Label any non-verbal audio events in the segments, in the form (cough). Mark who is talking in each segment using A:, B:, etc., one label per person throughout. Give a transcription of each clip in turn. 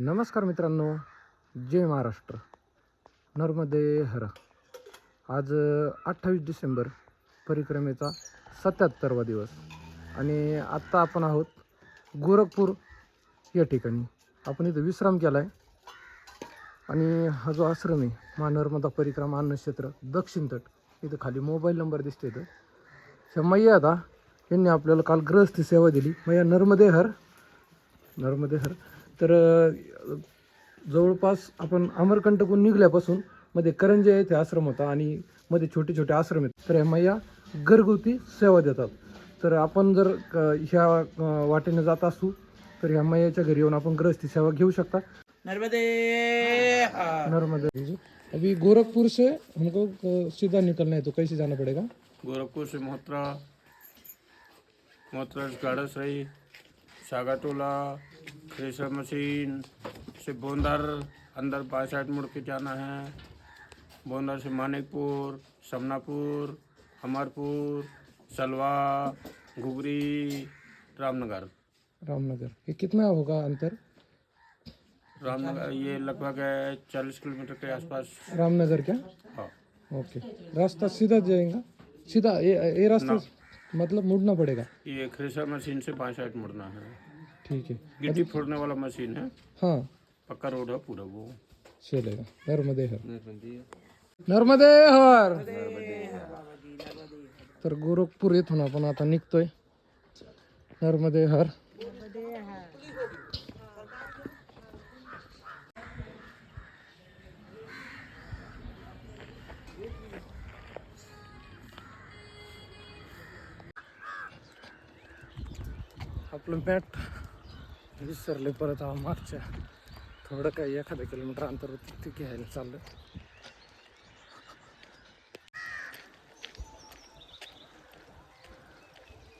A: नमस्कार मित्रांनो जय महाराष्ट्र. नर्मदे हर. आज अठ्ठावीस डिसेंबर परिक्रमेचा सत्याहत्तरवा दिवस. आणि आत्ता आपण आहोत गोरखपूर या ठिकाणी. आपण इथं विश्राम केला आहे आणि हा जो आश्रम आहे मा नर्मदा परिक्रमा अन्नक्षेत्र दक्षिण तट इथं खाली मोबाईल नंबर दिसतो इथं. ह्या मैया आता यांनी आपल्याला काल ग्रहस्थी सेवा दिली. मैया नर्मदे हर. नर्मदे हर. तर जवळपास आपण अमरकंटकून निघल्यापासून मध्ये करंजे येथे आश्रम होता आणि मध्ये छोटे छोटे आश्रम आहेत. तर ह्या मैया घरगुती सेवा देतात. तर आपण जर ह्या वाटेने जात असू तर ह्या मैयाच्या घरी येऊन आपण ग्रहस्थी सेवा घेऊ शकता.
B: नर्मदे!
A: नर्मदे. जी अभी गोरखपुर से हमको सीधा निकलना है तो कैसे जाना पड़ेगा?
B: गोरखपुर से मोहत्रा मोहत्रा से गाड़सई सागाटोला थ्रेसर मशीन से बोंदर अंदर साइड मुड़ के जाना है। बोंदर से मानिकपुर समनापुर अमरपुर सलवा घुगरी रामनगर।
A: रामनगर। ये कितना होगा अंतर?
B: रामनगर ये लगभग है चालीस किलोमीटर के आसपास।
A: रामनगर क्या?
B: हाँ।
A: ओके। रास्ता सीधा जाएगा? सीधा ये ये रास्ता मतलब मुड़ना पड़ेगा?
B: ये थ्रेसर मशीन से पाँच साइड मुड़ना है।
A: ठीक है
B: गिट्टी फोड़ने वाला मशीन है.
A: हाँ
B: पक्का रोड है पूरा वो
A: चलेगा नर्मदे हर नर्मदे हर तर गोरखपूर येथून आपण आता निघतोय. नर्मदे हर आपलं मॅट. विसरले परत हा मागच्या. थोडं काही एखादा किलोमीटर अंतर होतं ते घ्यायला चाललं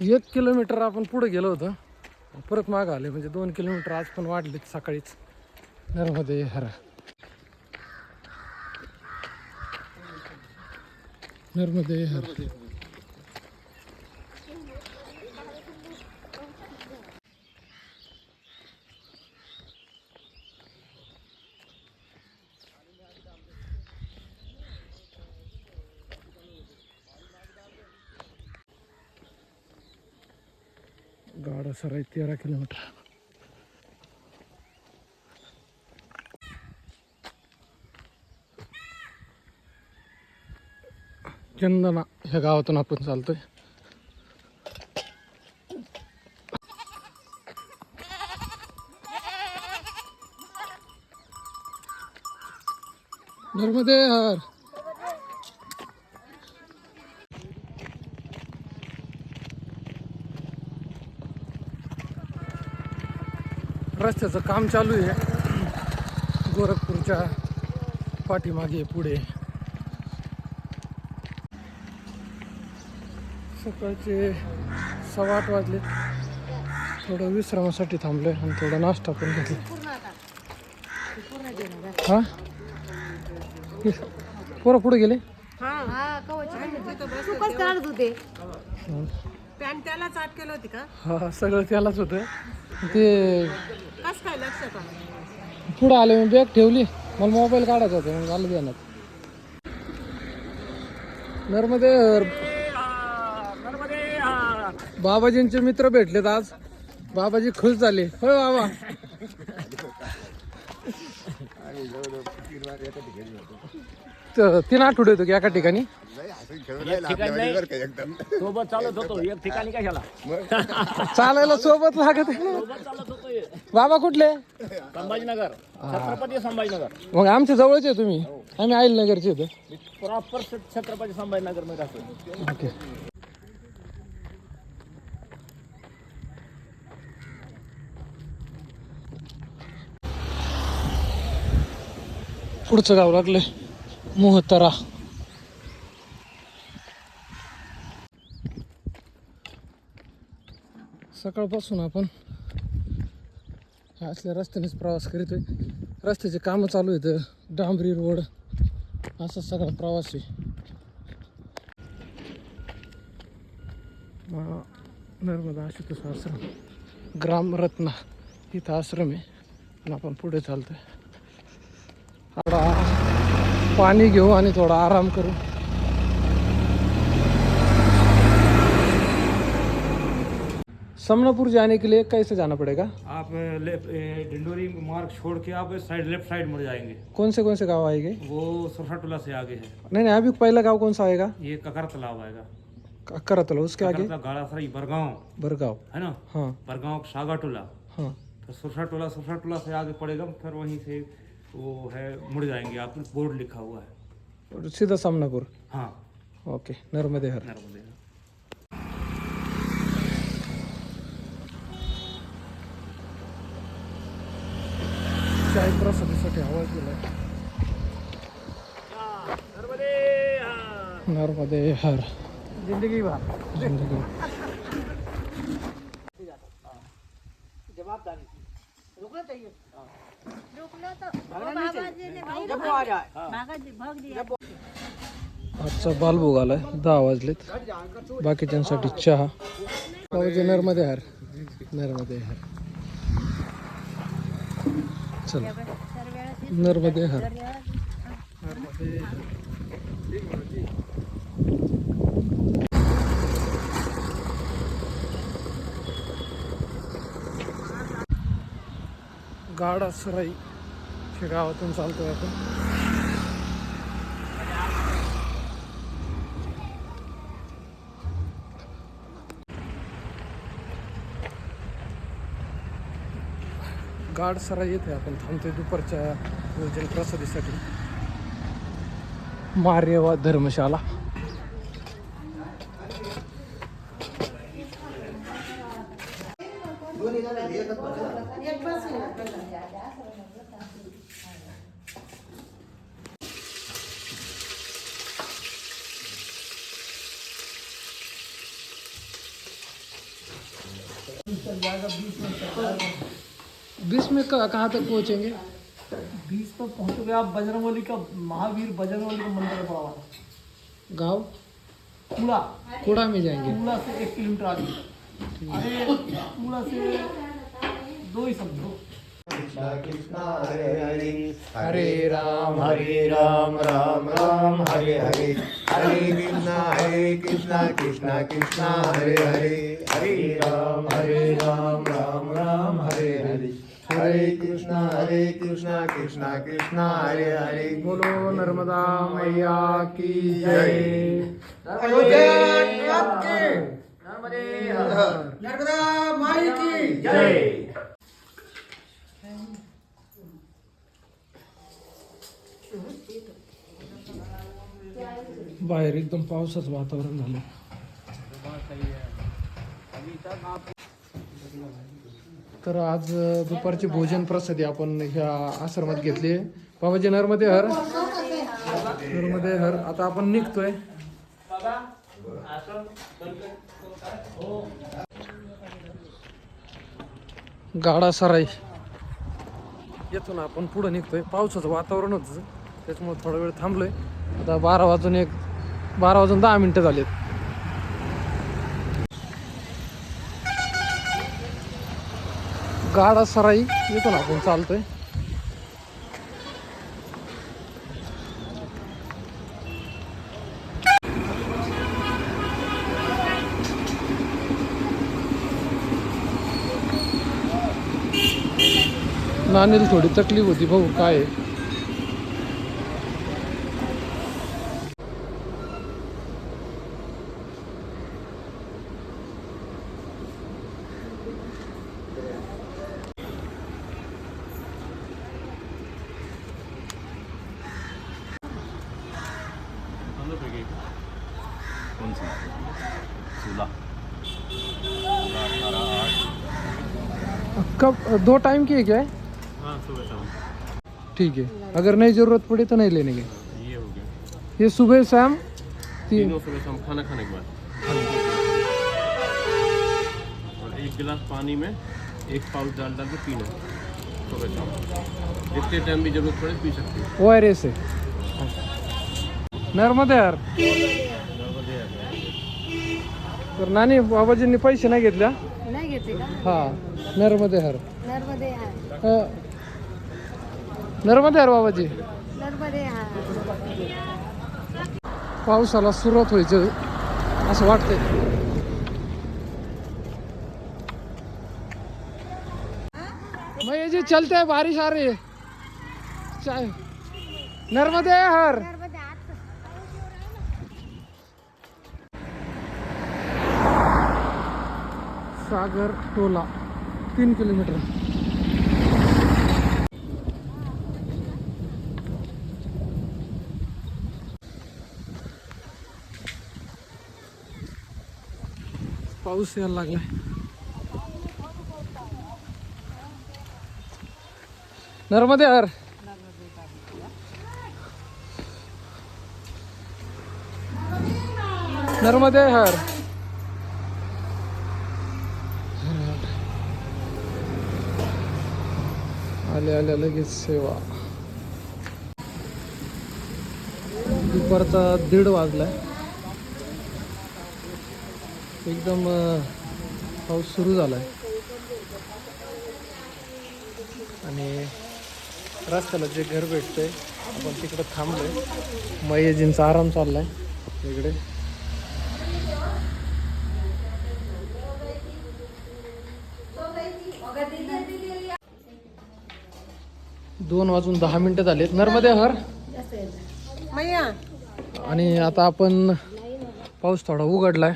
A: एक किलोमीटर आपण पुढे गेलो होतो. परत माग आले म्हणजे दोन किलोमीटर आज पण वाढले सकाळीच. नर्मदे हरा. नर्मदे हरा. गाडा सर आहे तेरा किलोमीटर. चंदना ह्या गावातून आपण चालतोय. नर्मदे हर. रस्त्याचं काम चालू आहे. गोरखपूरच्या पाठीमागे पुढे. सकाळचे सव्वा आठ वाजले. थोडं विश्रामासाठी थांबलोय आणि थोडा नाश्ता पण घेतला. हा? पोरं पुढे गेले?
C: हा
A: हा सगळं त्यालाच होतं. ते
D: कस काय लक्षात आलं
A: पुढं आले मी बॅग ठेवली. मला मोबाईल काढायचा होता मग आलं ध्यानात. नर्मदे बाबाजींचे मित्र भेटलेत आज. बाबाजी खुश झाले. होय बाबा. त- तीन आठवडे होतो की एका ठिकाणी?
E: सोबत चालत होतो एक ठिकाणी कशाला
A: चालायला सोबत लागत आहे ना.
E: सोबत चालत होतो
A: बाबा कुठले?
E: संभाजीनगर छत्रपती संभाजीनगर.
A: मग आमच्या जवळचे आहे तुम्ही? आम्ही आईल नगरचे होतो.
E: मी प्रॉपर छत्रपती संभाजीनगरमध्ये राहतो.
A: ओके. पुढचं गाव लागलं मोहतरा. सकाळपासून आपण असल्या रस्त्यानेच प्रवास करीतोय रस्त्याचे कामं चालू आहेत. डांबरी रोड असा सगळा प्रवास आहे. मा- नर्मदा आशुतोष आश्रम ग्रामरत्ना इथं आश्रम आहे. आपण पुढे चालतोय. पाणी घेऊ आणि थोडा आराम करू समनापुर जाने के लिए कैसे जाना पड़ेगा?
F: आप लेफ़्ट डिंडोरी मार्ग छोड़ के आप साइड लेफ़्ट साइड मुड़ जाएँगे।
A: कौन से कौन से गाँव आएँगे?
F: वो सुरसा टोला से आगे है।
A: नहीं नहीं अभी पहला गाँव कौन सा आएगा?
F: ये ककर तालाब आएगा।
A: करतला उसके आगे?
F: ककर गाड़ा सराई बरगांव।
A: बरगांव।
F: है ना?
A: हाँ।
F: बरगांव सागा टोला
A: हाँ।
F: फिर सुरसा टोला सुरसा टोला से आगे पड़ेगा फिर वहीं से वो है मुड़ जाएँगे। आप बोर्ड लिखा हुआ है।
A: और सीधा समनापुर
F: हाँ।
A: ओके नर्मदे हर
F: नर्मदे
A: आवाज़ दिलाय नर्मदे हर
E: ज़िंदगी भर।
A: ज़िंदगी। आजचा बालभोग आलाय. दहा वाजलेत. बाकीच्यांसाठी चहा. बाबाजी नर्मदे हार. नर्मदे हार. चल. नर्मदे हार. गाडा सराई. च्या गावातून चालतोय आपण. गाड सराई येते आपण थांबतोय दुपारच्या भोजन प्रसादीसाठी. मार्यवा धर्मशाला. कहाँ कहाँ तक पहुँचेंगे?
E: बीस पर पहुंचोगे आप बजरंगबली का महावीर बजरंगबली का मंदिर है बड़ा वाला।
A: गाँव?
E: कूड़ा
A: कूड़ा में जाएँगे।
E: कूड़ा से एक किलोमीटर आगे। अरे कूड़ा से दो ही समझो
A: हरे राम
G: हरे राम राम राम हरे हरे। हरे कृष्णा हरे कृष्णा कृष्णा कृष्णा हरे हरे। हरे राम हरे राम राम राम हरे हरे कृष्णा हरे कृष्णा कृष्णा कृष्णा हरे हरे
A: बोलो नर्मदा मैया की जय। बाहेर एकदम पावसाचं वातावरण झालं तर आज दुपारची भोजन प्रसादी आपण ह्या आश्रमात घेतली बाबाजी नर्मदे हर. नर्मदे हर. आता आपण निघतोय. गाडा सराई. येतो ना आपण पुढं निघतोय. पावसाचं वातावरण होतं त्याच्यामुळे थोडा वेळ थांबलोय. आता बारा वाजून एक बारा वाजून दहा मिनटं झालेत. गाडा सराई येतो ना आपण चालतोय. नानीला थोडी तकलीफ होती भाऊ काय कब दो टाइम की है क्या है?
F: हाँ सुबह शाम।
A: ठीक है। अगर नहीं ज़रूरत पड़ी तो नहीं लेने के।
F: ये हो गया।
A: ये सुबह शाम तीन
F: तीनों सुबह शाम खाना खाने के बाद। और एक गिलास पानी में एक पाउच डाल डाल के पीना। सुबह शाम। जितने टाइम भी ज़रूरत पड़े पी सकते हो।
A: ओ आर एस है नर्मदे यार। तर नानी बाबाजींनी पैसे नाही घेतल्या.
C: नाही घेते का?
A: हा नर्मदे हर.
C: नर्मदे आहे
A: अ, नर्मदे यार बाबाजी.
C: नर्मदे हा
A: पावसाला सुरुवात व्हायची असं वाटतंय. मैं ये जी चलते हैं बारिश आ रही है चाय. नर्मदे हर.
C: नर्मदे आत
A: सागर टोला तीन किलोमीटर. पाऊस यायला लागलाय. नर्मदे हर नर्मदे हर आल्या लगेच सेवा. दुपारचा दीड वाजलाय. एकदम पाऊस सुरू झालाय. आणि रस्त्याला जे घर भेटतंय आपण तिकडं थांबलोय. मयजींचा आराम चाललाय इकडे. दोन वाजून दहा मिनिटं झालेत. नर्मदे हर. आणि आता आपण पाऊस थोडा उघडलाय.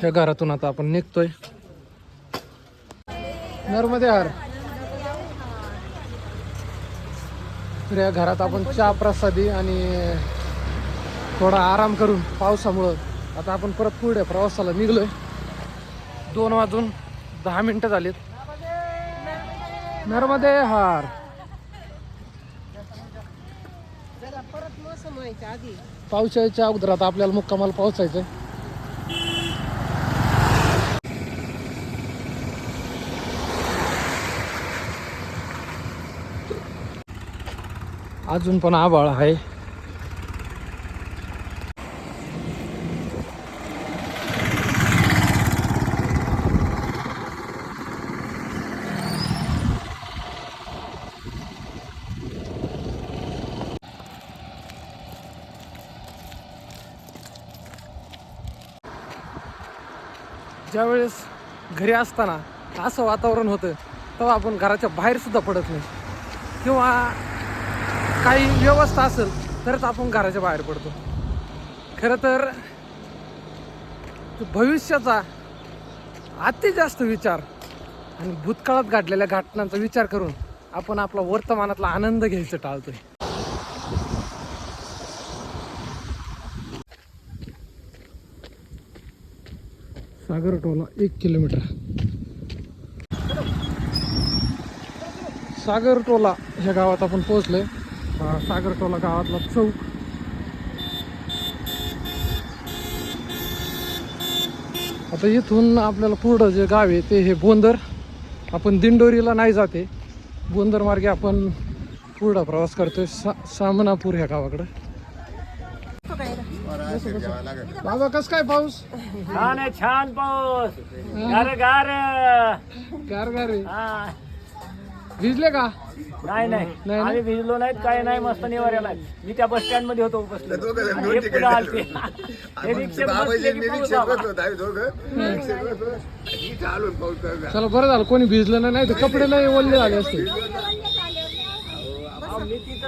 A: ह्या घरातून आता आपण निघतोय. नर्मदे हर. तर या घरात आपण चहा प्रसादी आणि थोडा आराम करून पावसामुळं आता आपण परत पुढे प्रवासाला निघलोय. दोन वाजून दहा मिनिटं झालीत. नर्मदे हार.
D: जरा परत मोसम व्हायच्या आधी.
A: पावसाळ्याच्या अगोदर आता आपल्याला मुक्कामाला पोहोचायचं अजून पण आभाळ आहे ज्यावेळेस घरी असताना असं वातावरण होतं तेव्हा आपण घराच्या बाहेरसुद्धा पडत नाही. किंवा काही व्यवस्था असेल तरच आपण घराच्या बाहेर पडतो. खरं तर भविष्याचा अति जास्त विचार आणि भूतकाळात घडलेल्या घटनांचा विचार करून आपण आपला वर्तमानातला आनंद घ्यायचं टाळतोय. सागर टोला एक किलोमीटर. सागर टोला ह्या गावात आपण पोहोचलोय. हा सागर टोला गावातला चौक. आता इथून आपल्याला पुढं जे गाव आहे ते हे बोंदर. आपण दिंडोरीला नाही जाते. बोंदर मार्गे आपण पुढा प्रवास करतोय सा सामनापूर ह्या गावाकडं. बाबा कस काय पाऊस?
E: छान आहे छान पाऊस. गार गार.
A: गार गार आहे.
E: हा.
A: भिजले का?
E: नाही नाही.
A: नाही?
E: आम्ही भिजलो नाहीत काय नाही मस्त निवाऱ्याला मी त्या बस स्टँडमध्ये होतो बसलो हे पुढं आलते. हे रिक्षेत बसले की पाऊस आला.
A: चला बरं झालं. कोणी भिजलं नाही, नाही तर कपडे नाही ओल्ले झाले असते
E: अहो, मी तिथं थांबलो ना बस स्टँडमध्ये
C: बसा जरा
D: आता कणी जवळचाच मुक्काम करा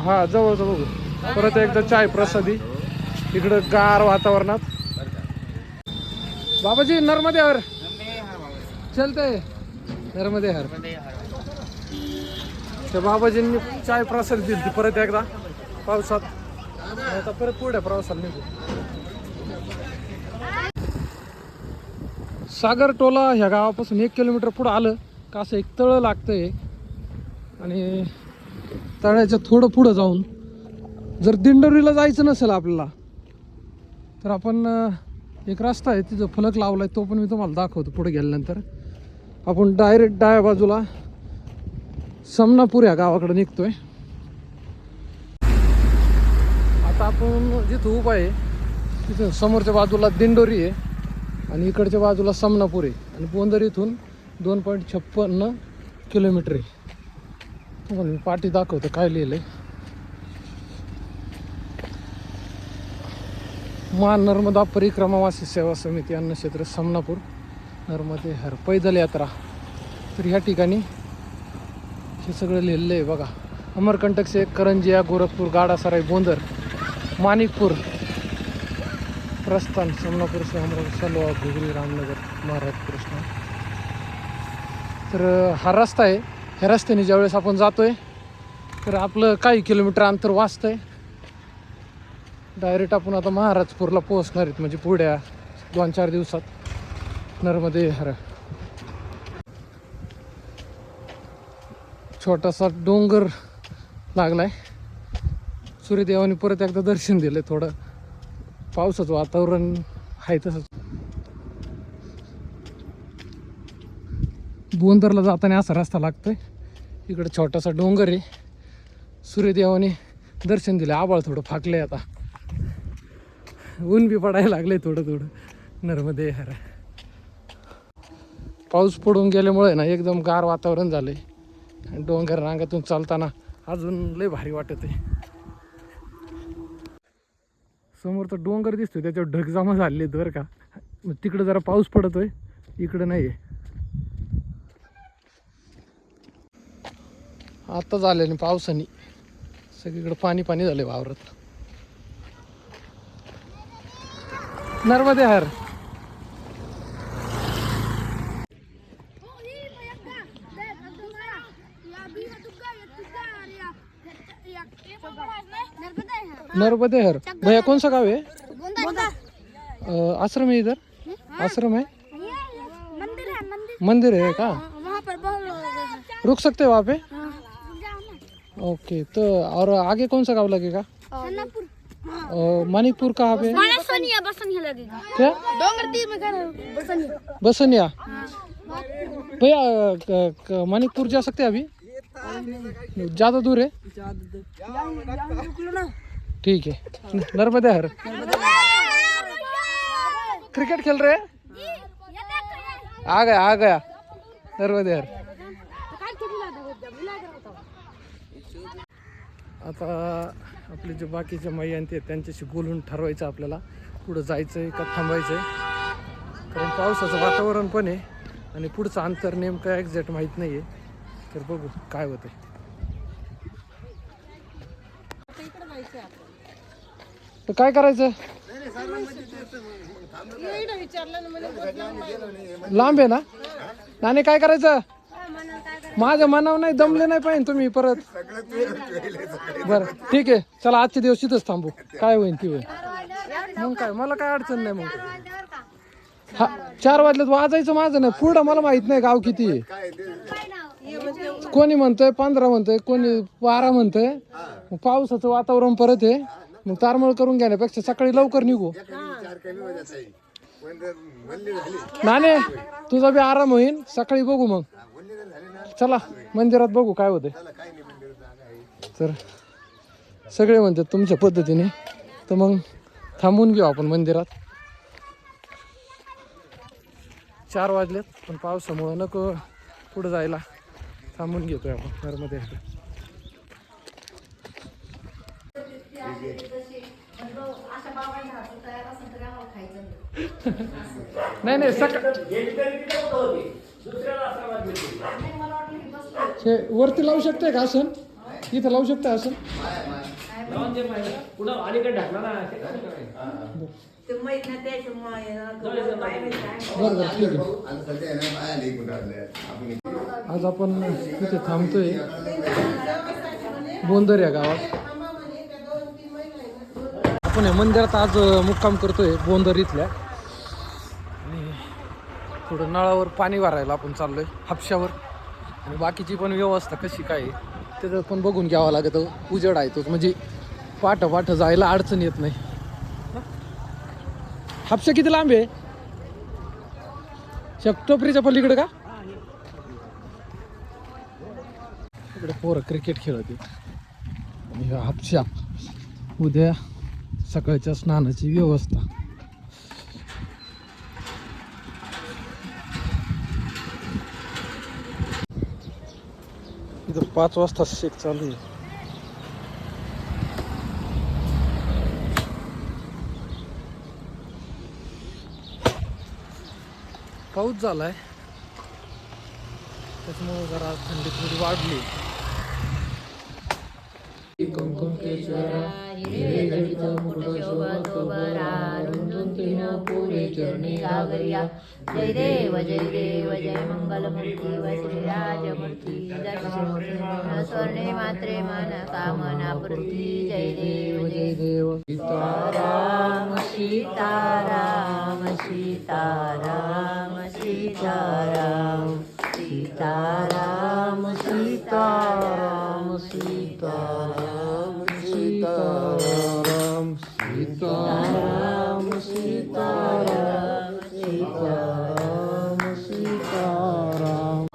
A: हा जवळच बघू. परत एकदा चाय प्रसादी. इकडं गार वातावरणात. बाबाजी नर्मदे हर. चलते. नर्मदे हर. त्या बाबाजींनी चाय प्रसादी दिली परत एकदा. पावसात. आता परत पुढे प्रवासाला निघू. सागर टोला ह्या गावापासून एक किलोमीटर पुढं आलं. का असं एक तळ लागतंय. आणि तळ्याच्या थोडं पुढं जाऊन जर दिंडोरीला जायचं नसेल आपल्याला तर आपण एक रस्ता आहे तिथं फलक लावला आहे तो पण मी तुम्हाला दाखवतो पुढे गेल्यानंतर. आपण डायरेक्ट डाव्या बाजूला समनापूर या गावाकडे निघतोय. आता आपण जिथं उभा आहे तिथं समोरच्या बाजूला दिंडोरी आहे आणि इकडच्या बाजूला समनापूर आहे. आणि बोंदर इथून दोन पॉईंट छप्पन्न किलोमीटर आहे. तुम्हाला मी पाठी दाखवतो काय लिहिलं आहे मा नर्मदा परिक्रमावासी सेवा समिती अन्नक्षेत्र समनापूर नर्मदे हर पैदल यात्रा. तर ह्या ठिकाणी हे सगळं लिहिलेलं आहे बघा. अमरकंटक से करंजिया गोरखपूर गाडासराई बोंदर माणिकपूर प्रस्थान समनापूर से अमरावती सलवा घुगरी रामनगर महाराज कृष्णा. तर हा रस्ता आहे. ह्या रस्त्याने ज्यावेळेस आपण जातोय तर आपलं काही किलोमीटर अंतर वाचतंय. डायरेक्ट आपण आता महाराजपूरला पोहोचणार आहेत म्हणजे पुढ्या दोन चार दिवसात. नर्मदे हर छोटासा डोंगर लागलाय. सूर्यदेवाने परत एकदा दर्शन दिलं थोडं. पावसाचं वातावरण आहे तसंच. बोंदरला जाताना असा रस्ता लागतोय. इकडे छोटासा डोंगर आहे. सूर्यदेवाने दर्शन दिलं. आबाळ थोडं फाकलंय आता. ऊन बी पडायला लागले थोडं थोडं. नर्मदे हरा. पाऊस पडून गेल्यामुळे ना एकदम गार वातावरण झालंय. आणि डोंगर रांगातून चालताना अजून लय भारी वाटत आहे समोर तर डोंगर दिसतोय. त्याच्यावर ढग जमा झाले बरं का. मग तिकडं जरा पाऊस पडतोय. इकडं नाही आहे आता झाले पावसाने. सगळीकडे पाणी पाणी झाले वावरात. नर्मदे हर. नर्मदे हर. भैया कौन सा गाँव है अ, आश्रम है इधर? आश्रम है
C: मंदिर है मंदिर.
A: मंदिर है का। रुक सकते हो वहाँ पे। ओके तो और आगे कौन सा गाँव लगेगा? मानिकपुर कहाँ पे?
C: बसनिया बसनिया लगेगा।
A: क्या?
C: डोंगर तीर में घर बसनिया।
A: बसनिया? भैया क- क- जा सकते हैं अभी? ज़्यादा दूर है? ठीक है। नर्मदे हर क्रिकेट खेल रहे हैं? आ गया आ गया। नर्मदे हर आता आपले जे बाकीचे मैयांती आहेत त्यांच्याशी बोलून ठरवायचं आपल्याला. पुढं जायचं आहे का थांबायचं आहे कारण पावसाचं वातावरण पण आहे आणि पुढचं अंतर नेमकं एक्झॅक्ट माहीत नाही आहे तर बघू काय होतं तर काय करायचं? लांब आहे ना? नाणे काय करायचं? माझ्या मनावर नाही दमले नाही पाहिजे तुम्ही परत. बरं ठीक आहे. चला आजचे दिवस इथंच थांबू. काय होईल ती होईल मग काय मला काय अडचण नाही मग. हा चार वाजल्यात वाजायचं माझं नाही. पुढं मला माहीत नाही गाव किती आहे. कोणी म्हणतंय पंधरा म्हणतंय कोणी बारा म्हणतंय. मग पावसाचं वातावरण परत आहे. मग तारमळ करून घेण्यापेक्षा सकाळी लवकर निघू. नाणे तुझा बी आराम होईल सकाळी बघू मग. चला मंदिरात बघू काय होतंय. तर सगळे म्हणतात तुमच्या पद्धतीने. तर मग थांबून घेऊ आपण मंदिरात. चार वाजलेत पण पावसामुळं नको पुढं जायला. थांबून घेतोय आपण घरमध्ये (laughs) नाही नाही सकाळ हे वरती लावू शकते का आसन? इथं लावू शकते आसन?
E: अलीकडे ना.
A: बरं बरं ठीक आहे. आज आपण इथे थांबतोय. बोंदर या गावात. आपण या मंदिरात आज मुक्काम करतोय बोंदर इथल्या. आणि थोडं नळावर पाणी भरायला आपण चाललोय हापशावर. आणि बाकीची पण व्यवस्था कशी काय आहे, त्याचं पण बघून घ्यावं लागतं. उजड आहे तोच म्हणजे पाठ पाठ जायला अडचण येत नाही. हापशा किती लांब आहे? शक्टोपरीच्या पलीकडे का? इकडे पोरं क्रिकेट खेळत. आणि हापशा. उद्या सकाळच्या स्नानाची व्यवस्था. इथं पाच वाजता शेक चालू आहे. पाऊस झालाय. त्याच्यामुळे जरा थंडी थोडी वाढली. कुंकुम केशवरा हे जडित मुकुट शोभा तीन पुरे चरणी गागरिया
H: जय देव जय देव जय मंगलमूर्ती व श्रीराजमूर्ती दर्शन स्वर्णे मात्रे मन कामना पूर्ती। जय देव जय
A: देव।
H: सीताराम सीताराम सीताराम। सीताराम सीताराम
A: सीताराम सीताराम। सीताराम। सीताराम। सीताराम सीताराम सीताराम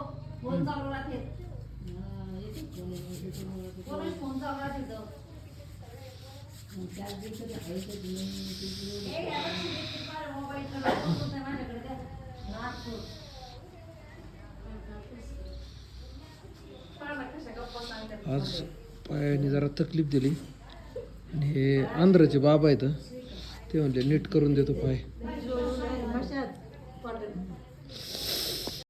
A: आज पायाने जरा तकलीफ दिली. आणि हे आंध्राचे बाबा आहेत. ते म्हणले नीट करून देतो पाय.